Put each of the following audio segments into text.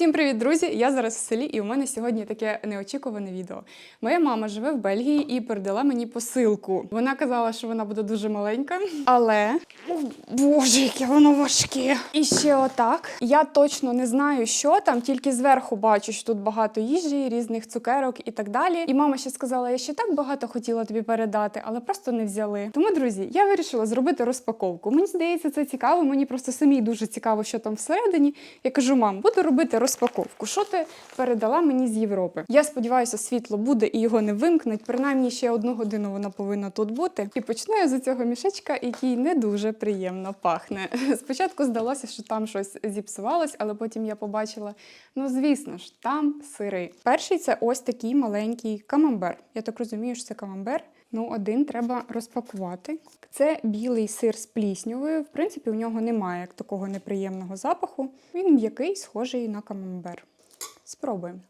Всім привіт, друзі! Я зараз в селі, і у мене сьогодні таке неочікуване відео. Моя мама живе в Бельгії і передала мені посилку. Вона казала, що вона буде дуже маленька, але О, боже, яке воно важке. І ще отак. Я точно не знаю, що там, тільки зверху бачу, що тут багато їжі, різних цукерок і так далі. І мама ще сказала: я ще так багато хотіла тобі передати, але просто не взяли. Тому, друзі, я вирішила зробити розпаковку. Мені здається, це цікаво. Мені просто самій дуже цікаво, що там всередині. Я кажу, мам, буду робити розпаковку. Що ти передала мені з Європи? Я сподіваюся, світло буде і його не вимкнуть. Принаймні ще одну годину вона повинна тут бути. І почну я з цього мішечка, який не дуже приємно пахне. Спочатку здалося, що там щось зіпсувалось, але потім я побачила: ну звісно ж, там сири. Перший це ось такий маленький камамбер. Я так розумію, що це камамбер. Ну, один треба розпакувати. Це білий сир з пліснявою. В принципі, у нього немає як такого неприємного запаху. Він м'який, схожий на камамбер. Спробуємо.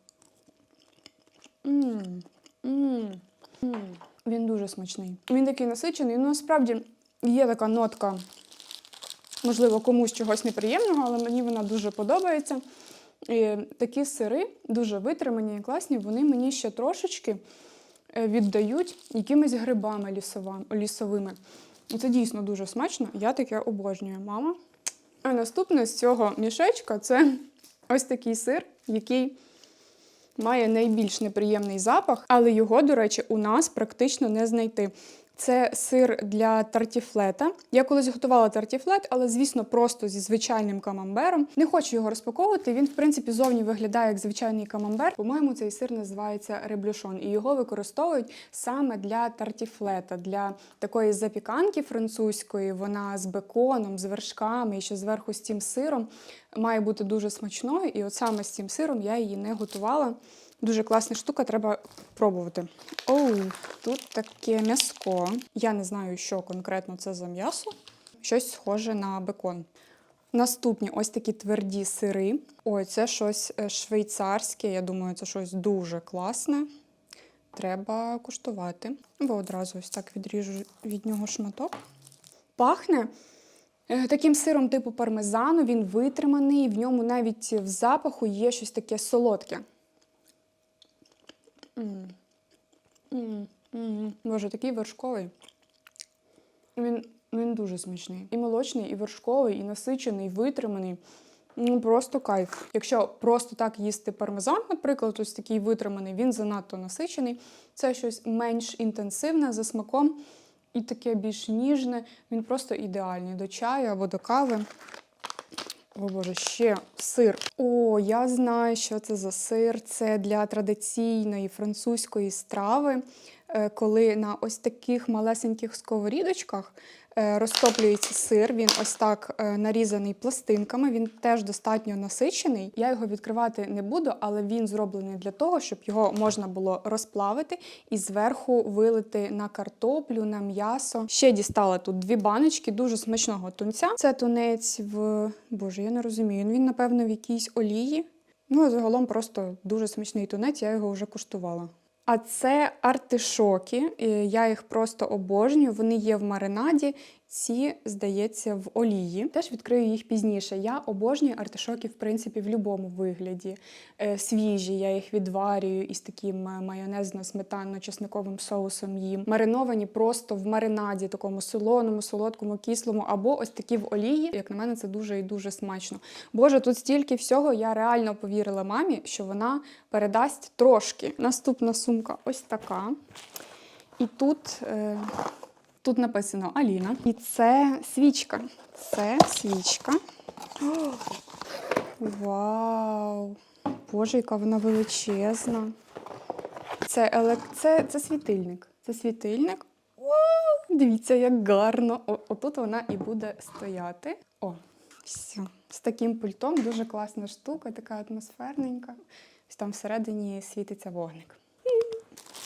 М, м, м. Він дуже смачний. Він такий насичений. Ну, насправді є така нотка, можливо, комусь чогось неприємного, але мені вона дуже подобається. І такі сири дуже витримані і класні. Вони мені ще трошечки віддають якимись грибами лісовими. І Це дійсно дуже смачно. Я таке обожнюю, мама. А наступне з цього мішечка це ось такий сир, який має найбільш неприємний запах, але його, до речі, у нас практично не знайти. Це сир для тартіфлета. Я колись готувала тартіфлет, але, звісно, просто зі звичайним камамбером. Не хочу його розпаковувати. Він, в принципі, зовні виглядає як звичайний камамбер. По-моєму, цей сир називається реблюшон, і його використовують саме для тартіфлета, для такої запіканки французької. Вона з беконом, з вершками і ще зверху з цим сиром має бути дуже смачною. І от саме з цим сиром я її не готувала. Дуже класна штука, треба пробувати. Оу, тут таке м'яско. Я не знаю, що конкретно це за м'ясо. Щось схоже на бекон. Наступні ось такі тверді сири. Ой, це щось е, швейцарське. Я думаю, це щось дуже класне. Треба куштувати. Бо одразу ось так відріжу від нього шматок. Пахне е, таким сиром типу пармезану, він витриманий, в ньому навіть в запаху є щось таке солодке. М. Боже, такий вершковий. Він, він дуже смачний. І молочний, і вершковий, і насичений, і витриманий. Ну, просто кайф. Якщо просто так їсти пармезан, наприклад, ось такий витриманий, він занадто насичений. Це щось менш інтенсивне за смаком і таке більш ніжне. Він просто ідеальний до чаю або до кави. О Боже, ще сир. О, я знаю, що це за сир. Це для традиційної французької страви, коли на ось таких малесеньких сковорідочках е, розтоплюється сир. Він ось так е, нарізаний пластинками. Він теж достатньо насичений. Я його відкривати не буду, але він зроблений для того, щоб його можна було розплавити і зверху вилити на картоплю, на м'ясо. Ще дістала тут дві баночки дуже смачного тунця. Це тунець в Боже, я не розумію. Він, напевно, в якійсь олії. Ну, а загалом просто дуже смачний тунець, я його вже куштувала. А це артишоки. Я їх просто обожнюю. Вони є в маринаді. Ці, здається, в олії. Теж відкрию їх пізніше. Я обожнюю артишоки, в принципі, в будь-якому вигляді. Е, свіжі, я їх відварюю із таким е, майонезно-сметанно-чесниковим соусом їм. Мариновані просто в маринаді, такому солоному, солодкому, кислому, або ось такі в олії. Як на мене, це дуже і дуже смачно. Боже, тут стільки всього. Я реально повірила мамі, що вона передасть трошки. Наступна сумка ось така. І тут. Е... Тут написано Аліна. І це свічка. Це свічка. О, вау! Боже, яка вона величезна. Це, елек... це, це світильник. Це світильник. Вау! Дивіться, як гарно. О, отут вона і буде стояти. О, все. З таким пультом дуже класна штука, така атмосферненька. Ось там всередині світиться вогник.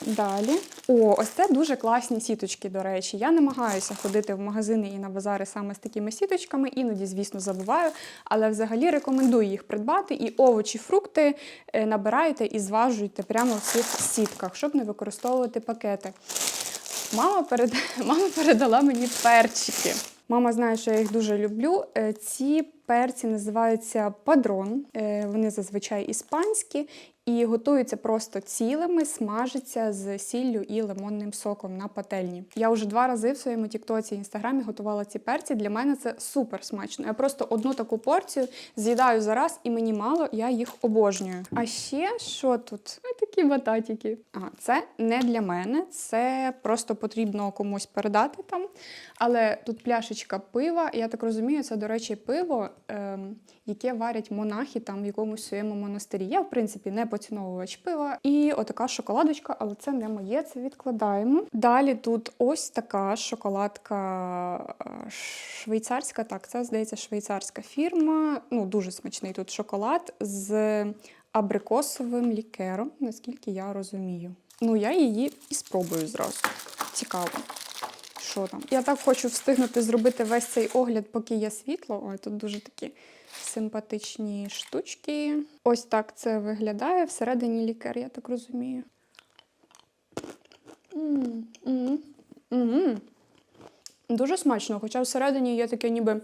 Далі. О, ось це дуже класні сіточки, до речі. Я намагаюся ходити в магазини і на базари саме з такими сіточками, іноді, звісно, забуваю, але взагалі рекомендую їх придбати. І овочі, фрукти е, набираєте і зважуєте прямо в цих сітках, щоб не використовувати пакети. Мама, перед... Мама передала мені перчики. Мама знає, що я їх дуже люблю. Е, Ці перці називаються падрон. Е, Вони зазвичай іспанські і готуються просто цілими, смажаться з сіллю і лимонним соком на пательні. Я вже два рази в своєму тіктоці і інстаграмі готувала ці перці. Для мене це супер смачно. Я просто одну таку порцію з'їдаю за раз, і мені мало, я їх обожнюю. А ще що тут? Такі бататики. Ага, це не для мене, це просто потрібно комусь передати там. Але тут пляшечка пива. Я так розумію, це, до речі, пиво, ем, яке варять монахи там в якомусь своєму монастирі. Я, в принципі, не поціновувач пива. І отака шоколадочка, але це не моє, це відкладаємо. Далі тут ось така шоколадка е, швейцарська. Так, це здається швейцарська фірма. Ну, дуже смачний тут шоколад з абрикосовим лікером, наскільки я розумію. Ну, я її і спробую зразу. Цікаво. Що там? Я так хочу встигнути зробити весь цей огляд, поки є світло. Ой, тут дуже такі симпатичні штучки. Ось так це виглядає. Всередині лікер, я так розумію. М, м, м. Дуже смачно, хоча всередині є таке ніби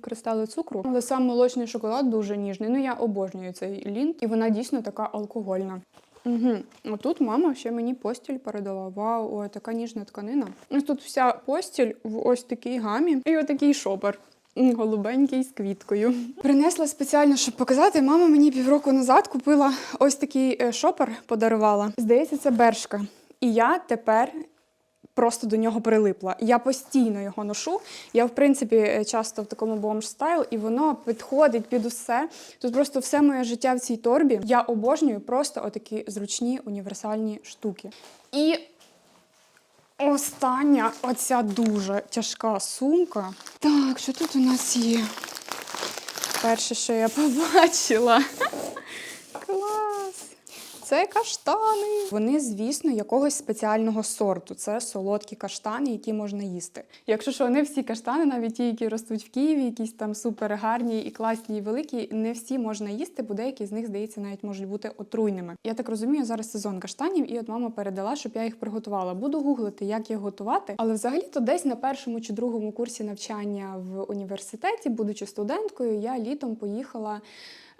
кристали цукру. Але сам молочний шоколад дуже ніжний. Ну, я обожнюю цей лінк, і вона дійсно така алкогольна. Угу. А тут мама ще мені постіль передала. Вау, о, така ніжна тканина. Ось тут вся постіль в ось такій гамі і отакий шопер. Голубенький з квіткою. Принесла спеціально, щоб показати. Мама мені півроку назад купила ось такий е, шопер, подарувала. Здається, це бершка. І я тепер просто до нього прилипла. Я постійно його ношу. Я, в принципі, е, часто в такому бомж стайл, і воно підходить під усе. Тут просто все моє життя в цій торбі. Я обожнюю просто отакі зручні універсальні штуки. І остання оця дуже тяжка сумка. Так, що тут у нас є? Перше, що я побачила. Клас! Це каштани. Вони, звісно, якогось спеціального сорту. Це солодкі каштани, які можна їсти. Якщо що, не всі каштани, навіть ті, які ростуть в Києві, якісь там супер гарні і класні, і великі, не всі можна їсти, бо деякі з них, здається, навіть можуть бути отруйними. Я так розумію, зараз сезон каштанів, і от мама передала, щоб я їх приготувала. Буду гуглити, як їх готувати. Але взагалі-то десь на першому чи другому курсі навчання в університеті, будучи студенткою, я літом поїхала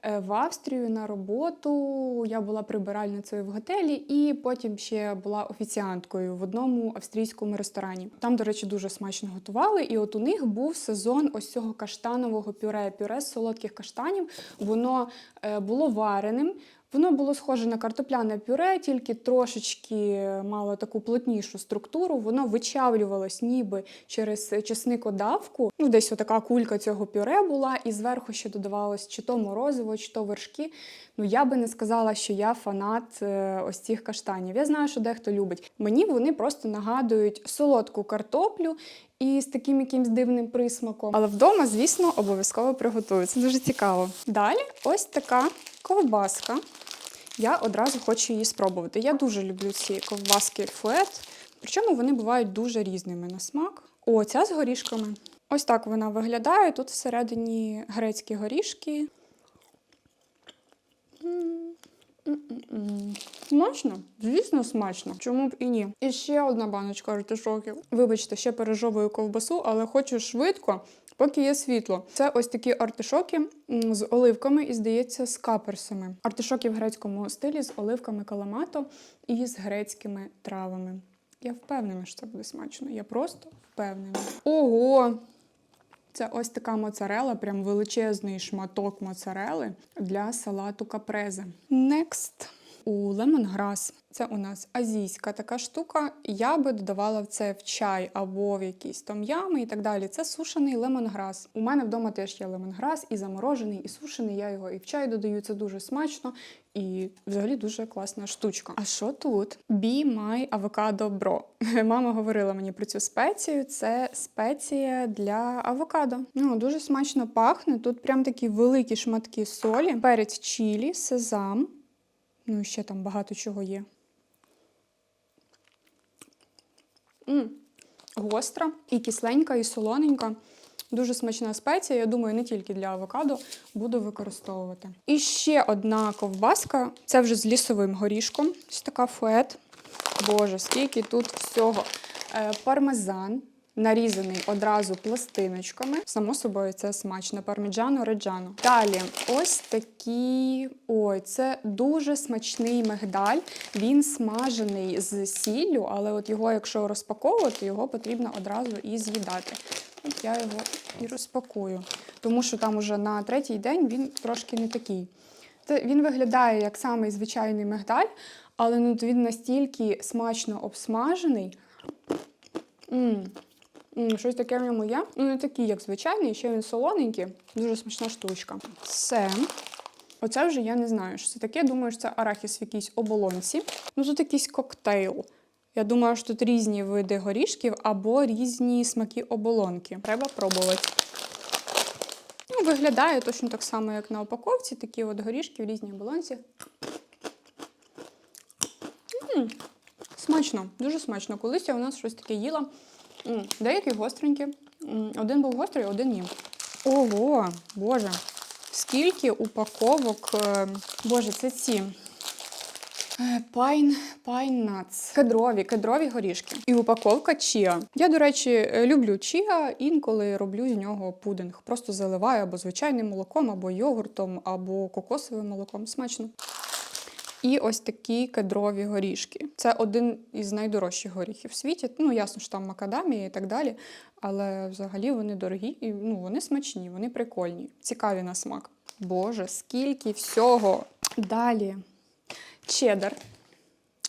в Австрію на роботу. Я була прибиральницею в готелі, і потім ще була офіціанткою в одному австрійському ресторані. Там, до речі, дуже смачно готували. І от у них був сезон ось цього каштанового пюре, пюре з солодких каштанів. Воно е, було вареним. Воно було схоже на картопляне пюре, тільки трошечки мало таку плотнішу структуру. Воно вичавлювалось ніби через чесникодавку. Ну, десь отака кулька цього пюре була, і зверху ще додавалось чи то морозиво, чи то вершки. Ну я би не сказала, що я фанат е, ось цих каштанів. Я знаю, що дехто любить. Мені вони просто нагадують солодку картоплю. І з таким якимсь дивним присмаком. Але вдома, звісно, обов'язково приготую. Це дуже цікаво. Далі ось така ковбаска. Я одразу хочу її спробувати. Я дуже люблю ці ковбаски фует. Причому вони бувають дуже різними на смак. О, ця з горішками. Ось так вона виглядає. Тут всередині грецькі горішки. Смачно? Звісно, смачно. Чому б і ні? І ще одна баночка артишоків. Вибачте, ще пережовую ковбасу, але хочу швидко, поки є світло. Це ось такі артишоки з оливками і, здається, з каперсами. Артишоки в грецькому стилі з оливками каламато і з грецькими травами. Я впевнена, що це буде смачно. Я просто впевнена. Ого! Це ось така моцарела, прям величезний шматок моцарели для салату капрезе. Next. У лемонграс. Це у нас азійська така штука. Я би додавала це в чай або в якісь том'ями і так далі. Це сушений лемонграс. У мене вдома теж є лемонграс і заморожений, і сушений. Я його і в чай додаю. Це дуже смачно і взагалі дуже класна штучка. А що тут? Be My Avocado Bro. Мама говорила мені про цю спецію. Це спеція для авокадо. Ну, дуже смачно пахне. Тут прям такі великі шматки солі, перець чілі, сезам. Ну, і ще там багато чого є. М, Гостра і кисленька, і солоненька. Дуже смачна спеція. Я думаю, не тільки для авокадо буду використовувати. І ще одна ковбаска. Це вже з лісовим горішком. Ось така фует. Боже, скільки тут всього. Е, пармезан. Нарізаний одразу пластиночками. Само собою, це смачно. Парміджано реджано. Далі, ось такі. Ой, це дуже смачний мигдаль. Він смажений з сіллю, але от його, якщо розпаковувати, його потрібно одразу і з'їдати. От я його і розпакую. Тому що там уже на третій день він трошки не такий. Це він виглядає як самий звичайний мигдаль, але ну, він настільки смачно обсмажений. Щось таке в ньому є. Ну, не такий, як звичайний, ще він солоненький. Дуже смачна штучка. Все. Оце вже я не знаю, що це таке. Думаю, що це арахіс в якійсь оболонці. Ну, тут якийсь коктейл. Я думаю, що тут різні види горішків або різні смаки оболонки. Треба пробувати. Ну, виглядає точно так само, як на упаковці. Такі от горішки в різній оболонці. М, Смачно, дуже смачно. Колись я у нас щось таке їла. Деякі гостренькі. Один був гострий, один ні. Ого, боже. Скільки упаковок. е, Боже, це ці. Е, Пайн, пайн нац. Кедрові, кедрові горішки. І упаковка чіа. Я, до речі, е, люблю чіа, інколи роблю з нього пудинг. Просто заливаю або звичайним молоком, або йогуртом, або кокосовим молоком. Смачно. І ось такі кедрові горішки. Це один із найдорожчих горіхів в світі. Ну, ясно, що там макадамія і так далі. Але взагалі вони дорогі і ну, вони смачні, вони прикольні, цікаві на смак. Боже, скільки всього! Далі чеддер.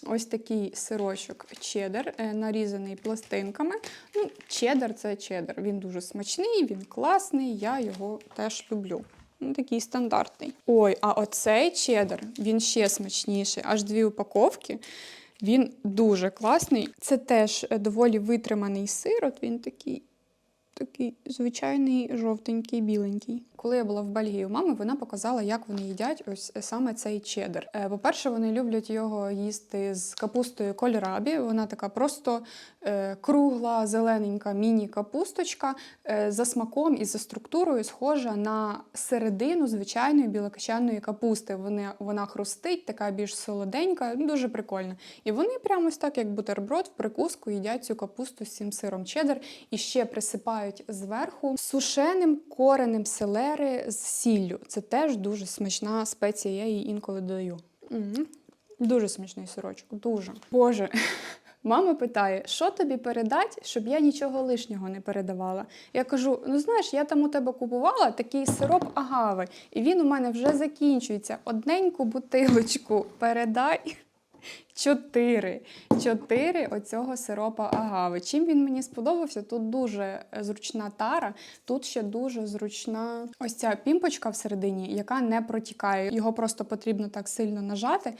Ось такий сирочок чеддер, е, нарізаний пластинками. Ну, чеддер це чеддер. Він дуже смачний, він класний, я його теж люблю. Ну, такий стандартний. Ой, а оцей чеддер, він ще смачніший. Аж дві упаковки. Він дуже класний. Це теж е, доволі витриманий сир. От він такий, такий звичайний жовтенький, біленький. Коли я була в Бельгії у мами, вона показала, як вони їдять ось саме цей чеддер. Е, По-перше, вони люблять його їсти з капустою кольрабі. Вона така просто е, кругла, зелененька міні-капусточка е, за смаком і за структурою схожа на середину звичайної білокачаної капусти. Вони, вона хрустить, така більш солоденька, ну, дуже прикольна. І вони прямо ось так, як бутерброд, в прикуску їдять цю капусту з цим сиром чеддер і ще присипають зверху сушеним коренем селери з сіллю. Це теж дуже смачна спеція, я її інколи додаю. Мгм. Дуже смачний сирочок, дуже. Боже. Мама питає, що тобі передати, щоб я нічого лишнього не передавала. Я кажу: ну знаєш, я там у тебе купувала такий сироп агави, і він у мене вже закінчується. Одненьку бутилочку передай. Чотири. Чотири оцього сиропа агави. Чим він мені сподобався? Тут дуже е, зручна тара, тут ще дуже зручна ось ця пімпочка всередині, яка не протікає. Його просто потрібно так сильно нажати.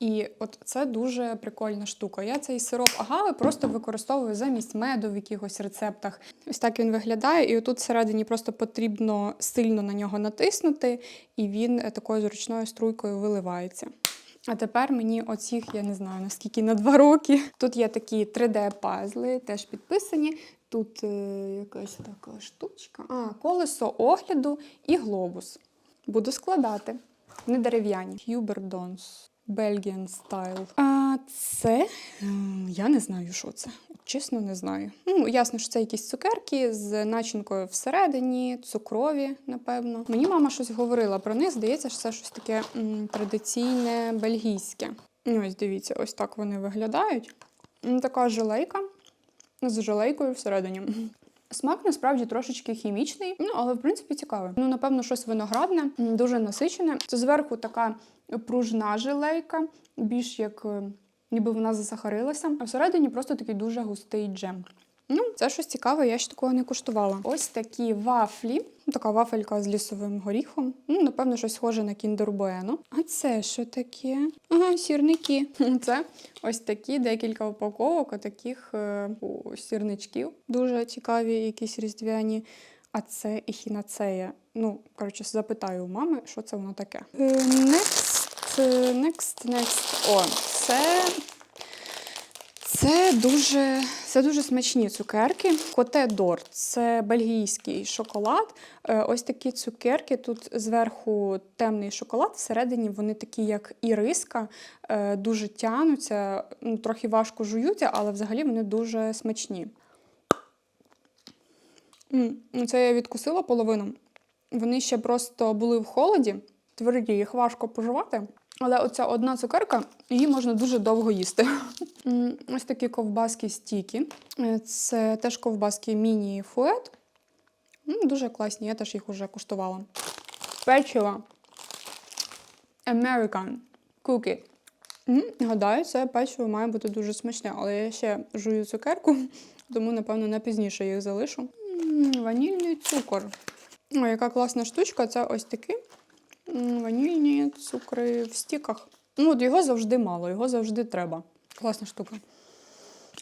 І от це дуже прикольна штука. Я цей сироп агави просто використовую замість меду в якихось рецептах. Ось так він виглядає, і отут всередині просто потрібно сильно на нього натиснути, і він е, такою зручною струйкою виливається. А тепер мені оцих, я не знаю наскільки на два роки. Тут є такі 3D-пазли, теж підписані. Тут е, якась така штучка. А, колесо огляду і глобус. Буду складати. Не дерев'яні. Хюбердонс. Belgian Style. А це я не знаю, що це. Чесно, не знаю. Ну, ясно, що це якісь цукерки з начинкою всередині, цукрові, напевно. Мені мама щось говорила про них. Здається, що це щось таке м, традиційне бельгійське. Ну, Ось дивіться, ось так вони виглядають. Така желейка з желейкою всередині. Смак насправді трошечки хімічний, ну але в принципі цікавий. Ну, напевно, щось виноградне, дуже насичене. Це зверху така пружна жилейка, більш як е, ніби вона засахарилася, а всередині просто такий дуже густий джем. Ну, це щось цікаве, я ще такого не куштувала. Ось такі вафлі. Ну, Така вафелька з лісовим горіхом. Ну, напевно, щось схоже на кіндер Bueno. А це що таке? Ага, сірники. Це ось такі декілька упаковок таких е, сірничків. Дуже цікаві, якісь різдвяні. А це ехінацея. Ну, коротше, запитаю у мами, що це воно таке. Next, е, next, next. О, це. Це дуже, це дуже смачні цукерки. Коте Дор це бельгійський шоколад. Е, Ось такі цукерки. Тут зверху темний шоколад, всередині вони такі, як іриска, е, дуже тянуться, ну, трохи важко жуються, але взагалі вони дуже смачні. Ну, Це я відкусила половину. Вони ще просто були в холоді, тверді, їх важко поживати. Але оця одна цукерка, її можна дуже довго їсти. Ось такі ковбаски стіки. Е, Це теж ковбаски міні-фует. Дуже класні, я теж їх вже куштувала. Печиво. American Cookie. Гадаю, це печиво має бути дуже смачне, але я ще жую цукерку, тому, напевно, на пізніше їх залишу. Ванільний цукор. О, яка класна штучка, це ось такі ванільні цукри в стіках. Ну, от його завжди мало, його завжди треба. Класна штука.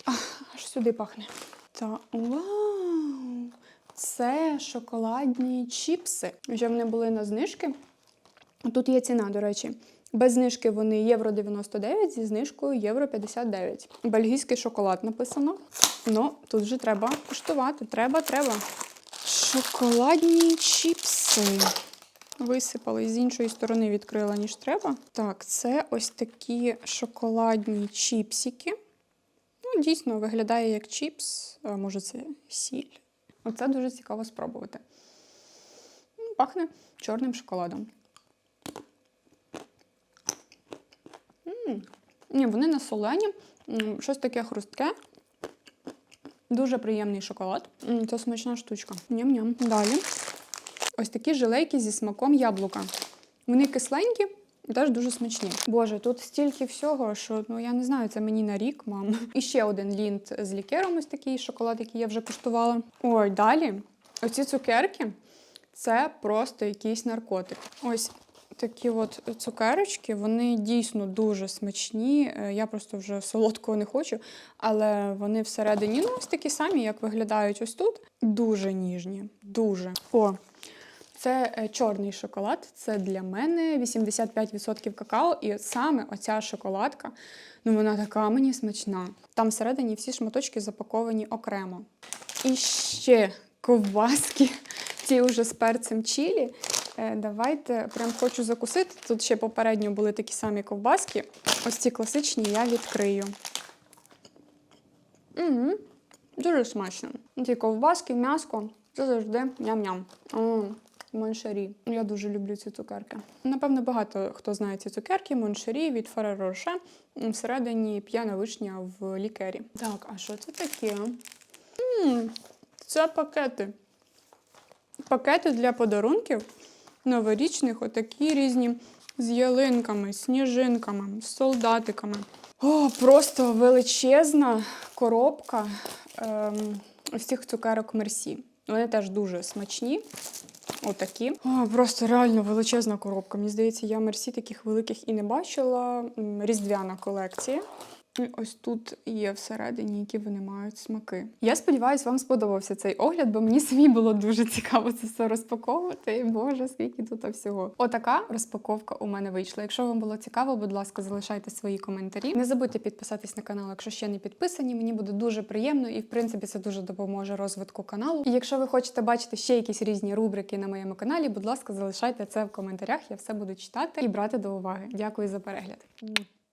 Ах, аж сюди пахне. Та вау! Це шоколадні чіпси. Вже вони були на знижки. Тут є ціна, до речі. Без знижки вони євро 99, зі знижкою євро 59. Бельгійський шоколад написано. Ну, тут вже треба куштувати. Треба, треба. Шоколадні чіпси. Висипали з іншої сторони відкрила, ніж треба. Так, це ось такі шоколадні чіпсики. Ну, дійсно, виглядає як чіпс, може це сіль. Оце дуже цікаво спробувати. Пахне чорним шоколадом. М, Ні, вони не солені, щось таке хрустке. Дуже приємний шоколад. М, Це смачна штучка. Ням-ням. Далі. Ось такі жилейки зі смаком яблука. Вони кисленькі і теж дуже смачні. Боже, тут стільки всього, що ну я не знаю, це мені на рік, мам. І ще один лінт з лікером, ось такий шоколад, який я вже куштувала. Ой, далі. Оці цукерки це просто якийсь наркотик. Ось такі от цукерочки, вони дійсно дуже смачні. Е, Я просто вже солодкого не хочу, але вони всередині ну, ось такі самі, як виглядають ось тут. Дуже ніжні. Дуже. О, це е, чорний шоколад. Це для мене 85% какао. І саме оця шоколадка, ну вона така мені смачна. Там всередині всі шматочки запаковані окремо. І ще ковбаски, ці вже з перцем чілі. Е, Давайте прям хочу закусити. Тут ще попередньо були такі самі ковбаски. Ось ці класичні я відкрию. Угу. Дуже смачно. Ці ковбаски, м'яско, це завжди ням-ням. О, Моншері. Я дуже люблю ці цукерки. Напевно, багато хто знає ці цукерки. Моншері від Ferrero Rocher. Всередині п'яна вишня в лікері. Так, а що це таке? М, Це пакети. Пакети для подарунків новорічних, отакі різні з ялинками, сніжинками, з солдатиками. О, просто величезна коробка ем, ось цих цукерок Мерсі. Вони теж дуже смачні. Отакі. О, просто реально величезна коробка. Мені здається, я Мерсі таких великих і не бачила. Різдвяна колекція. Ось тут є всередині, які вони мають смаки. Я сподіваюся, вам сподобався цей огляд, бо мені самі було дуже цікаво це все розпаковувати. І Боже, скільки тут всього. Отака розпаковка у мене вийшла. Якщо вам було цікаво, будь ласка, залишайте свої коментарі. Не забудьте підписатись на канал, якщо ще не підписані. Мені буде дуже приємно і, в принципі, це дуже допоможе розвитку каналу. І якщо ви хочете бачити ще якісь різні рубрики на моєму каналі, будь ласка, залишайте це в коментарях. Я все буду читати і брати до уваги. Дякую за перегляд.